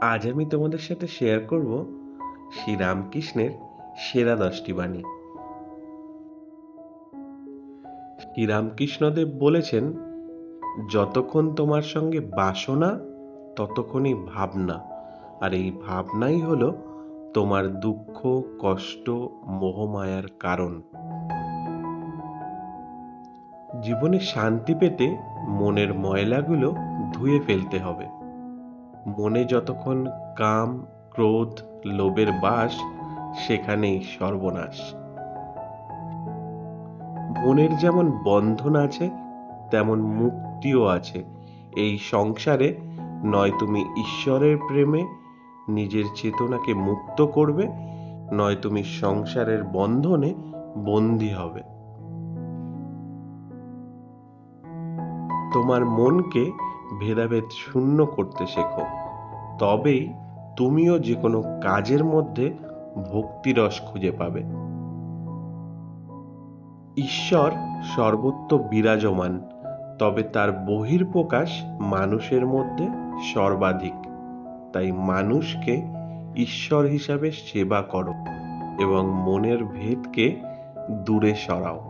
আজ আমি তোমাদের সাথে শেয়ার করব শ্রীরামকৃষ্ণের সেরা দশটি বাণী। শ্রীরামকৃষ্ণদেব বলেছেন, যতক্ষণ তোমার সঙ্গে বাসনা, ততক্ষণই ভাবনা। আর এই ভাবনাই হলো তোমার দুঃখ, কষ্ট, মোহমায়ার কারণ। জীবনে শান্তি পেতে মনের ময়লাগুলো ধুয়ে ফেলতে হবে। মনে যতক্ষণ কাম, ক্রোধ, লোভের বাস, সেখানেই সর্বনাশ। মনের যেমন বন্ধন আছে, তেমন মুক্তিও আছে। এই সংসারে নয় তুমি ঈশ্বরের প্রেমে, নিজের চেতনাকে মুক্ত করবে, নয় তুমি সংসারের বন্ধনে বন্দী হবে। তোমার মনকে ভেদাভেদ শূন্য করতে শেখো। তবেই তুমিও যে কোনো কাজের মধ্যে ভক্তিরস খুঁজে পাবে। ঈশ্বর সর্বত্র বিরাজমান, তবে তার বহির্প্রকাশ মানুষের মধ্যে সর্বাধিক। তাই মানুষকে ঈশ্বর হিসাবে সেবা করো এবং মনের ভেদকে দূরে সরাও।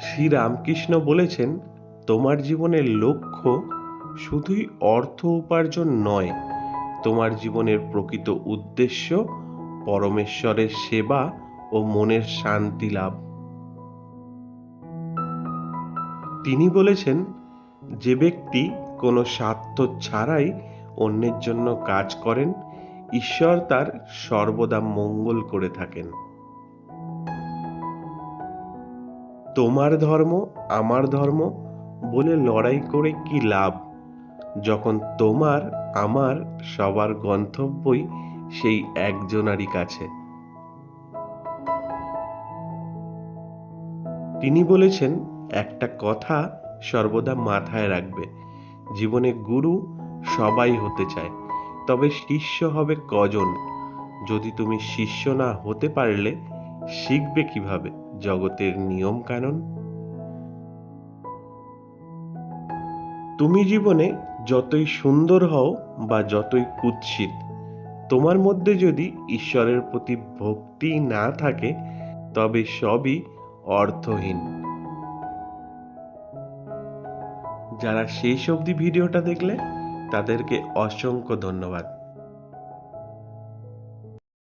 শ্রী রামকৃষ্ণ বলেছেন তোমার জীবনের লক্ষ্য শুধুই অর্থ উপার্জন নয়, তোমার জীবনের প্রকৃত উদ্দেশ্য পরমেশ্বরের সেবা ও মনের শান্তি লাভ। তিনি বলেছেন, যে ব্যক্তি কোনো স্বার্থ ছাড়াই অন্যের জন্য কাজ করেন, ঈশ্বর তার সর্বদা মঙ্গল করে থাকেন। তোমার ধর্ম আমার ধর্ম বলে লড়াই করে কি লাভ? যখন তোমার, আমার সবার গন্তব্যই সেই একজনারই কাছে। তিনি বলেছেন, একটা কথা সর্বদা মাথায় রাখবে। জীবনে গুরু সবাই হতে চায়, তবে শিষ্য হবে কজন? যদি তুমি শিষ্য না হতে পারলে, শিখবে কীভাবে? জগতের নিয়ম কানুন তুমি জীবনে যতই সুন্দর হও বা যতই কুৎসিত, তোমার মধ্যে যদি ঈশ্বরের প্রতি ভক্তি না থাকে, তবে সবই অর্থহীন। যারা শেষ অবধি ভিডিওটা দেখলে, তাদেরকে অসংখ্য ধন্যবাদ।